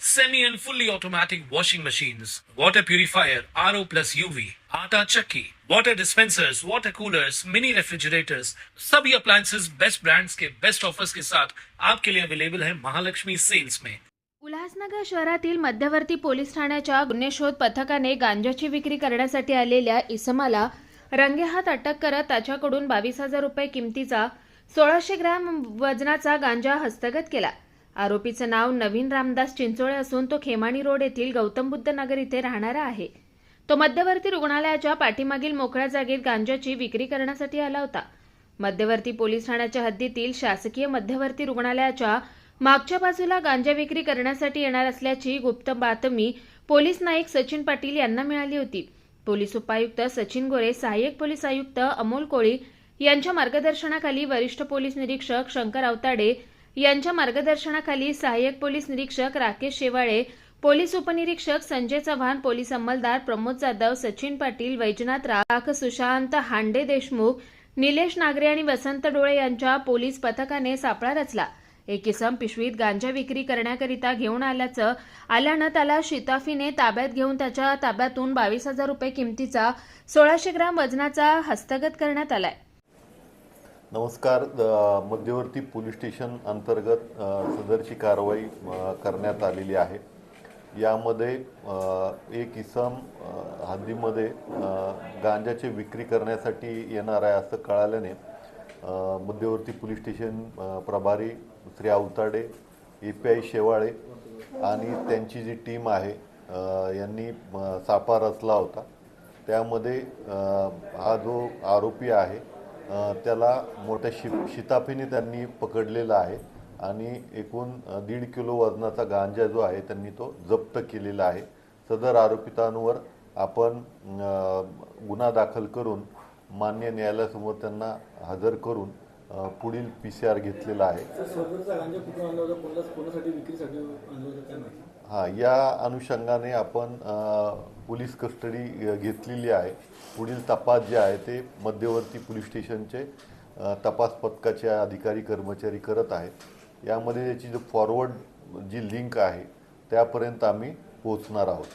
semi and fully automatic washing machines, water purifier, RO plus UV, आटा चक्की, water dispensers, water coolers, mini refrigerators, सभी appliances best brands के best offers के साथ आपके लिए अवेलेबल है महालक्ष्मी सेल्स में उल्हासनगर शहरातील मध्यवर्ती पोलीस ठाण्याच्या गुन्हे शोध पथकाने गांजाची विक्री करण्यासाठी आलेल्या इसमाला रंगेहात अटक करत त्याच्याकडून बावीस हजार रुपये किमतीचा सोळाशे ग्रॅम वजनाचा गांजा हस्तगत केला. आरोपीचं नाव नवीन रामदास चिंचोळे असून तो खेमाणी रोड येथील गौतम बुद्ध नगर इथे राहणारा आहे. तो मध्यवर्ती रुग्णालयाच्या पाठीमागील मोकळ्या जागेत गांजाची विक्री करण्यासाठी आला होता. मध्यवर्ती पोलीस ठाण्याच्या हद्दीतील शासकीय मध्यवर्ती रुग्णालयाच्या मागच्या बाजूला गांजा विक्री करण्यासाठी येणार असल्याची गुप्त बातमी पोलीस नाईक सचिन पाटील यांना मिळाली होती. पोलीस उपायुक्त सचिन गोरे सहाय्यक पोलीस आयुक्त अमोल कोळी यांच्या मार्गदर्शनाखाली वरिष्ठ पोलीस निरीक्षक शंकर आवताडे यांच्या मार्गदर्शनाखाली सहाय्यक पोलीस निरीक्षक राकेश शेवाळे पोलीस उपनिरीक्षक संजय चव्हाण पोलीस अंमलदार प्रमोद जाधव सचिन पाटील वैजनाथ राख सुशांत हांडे देशमुख निलेश नागरे आणि वसंत डोळे यांच्या पोलीस पथकाने सापळा रचला. एक किसम पिशवीत गांजा विक्री करण्याकरिता घेऊन आल्याचं आल्यानं त्याला शिताफीने ताब्यात घेऊन त्याच्या ताब्यातून बावीस हजार रुपये किमतीचा सोळाशे ग्राम वजनाचा हस्तगत करण्यात आलाय. नमस्कार द- मध्यवर्ती पोलीस स्टेशन अंतर्गत सदरची कारवाई करण्यात आलेली आहे. यामध्ये एक इसम हद्दीमध्ये गांजाची विक्री करण्यासाठी येणार आहे असं कळाल्याने मध्यवर्ती पोलीस स्टेशन प्रभारी Shri Awatade A P I Shewale आणि त्यांची जी टीम आहे यांनी सापा रचला होता. त्यामध्ये हा जो आरोपी आहे त्याला मोठ्या शि शिताफीने त्यांनी पकडलेला आहे आणि एकूण दीड किलो वजनाचा गांजा जो आहे त्यांनी तो जप्त केलेला आहे. सदर आरोपितांवर आपण गुन्हा दाखल करून मान्य न्यायालयासमोर त्यांना हजर करून पुढील पी सी आर घेतलेला आहे. हां या अनुषंगाने आपण पोलीस कस्टडी घेतलेली आहे. पुढील तपास जे आहे ते मध्यवर्ती पोलीस स्टेशनचे तपास पथकाचे अधिकारी कर्मचारी करत आहेत. यामध्ये याची जो फॉरवर्ड जी लिंक आहे त्यापर्यंत आम्ही पोहोचणार आहोत.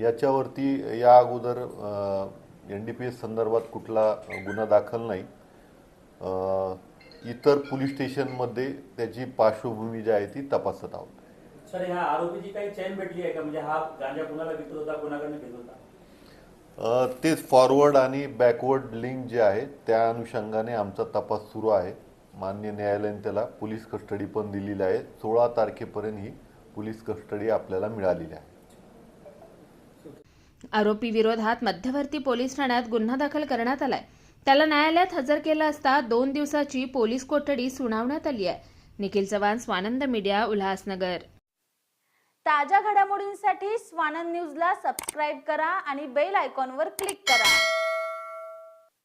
याच्यावरती या अगोदर एन डी पी एस संदर्भात कुठला गुन्हा दाखल नाही. इतर पोलीस स्टेशनमध्ये त्याची पार्श्वभूमी जी आहे ती तपासत आहोत. सर ह्या आरोपीची काही चैन भेटली आहे का? म्हणजे हा गांजा कुणाला विकत होता कोणाकडनं घेत होता? अ, तेच फॉरवर्ड आणि बॅकवर्ड लिंक जे आहे त्या अनुषंगाने आमचा तपास सुरू आहे. मान्य न्यायालयाने त्याला पोलीस कस्टडी पण दिलेली आहे. सोळा तारखेपर्यंत ही पोलीस कस्टडी आपल्याला मिळालेली आहे. आरोपी विरोधात मध्यवर्ती पोलीस ठाण्यात गुन्हा दाखल करण्यात आलाय. त्याला न्यायालयात हजर केलं असता दोन दिवसाची पोलीस कोठडी सुनावण्यात आली आहे. निखिल चव्हाण स्वानंद मीडिया उल्हासनगर. ताज्या घडामोडींसाठी स्वानंद न्यूजला सबस्क्राईब करा आणि बेल आयकॉनवर क्लिक करा.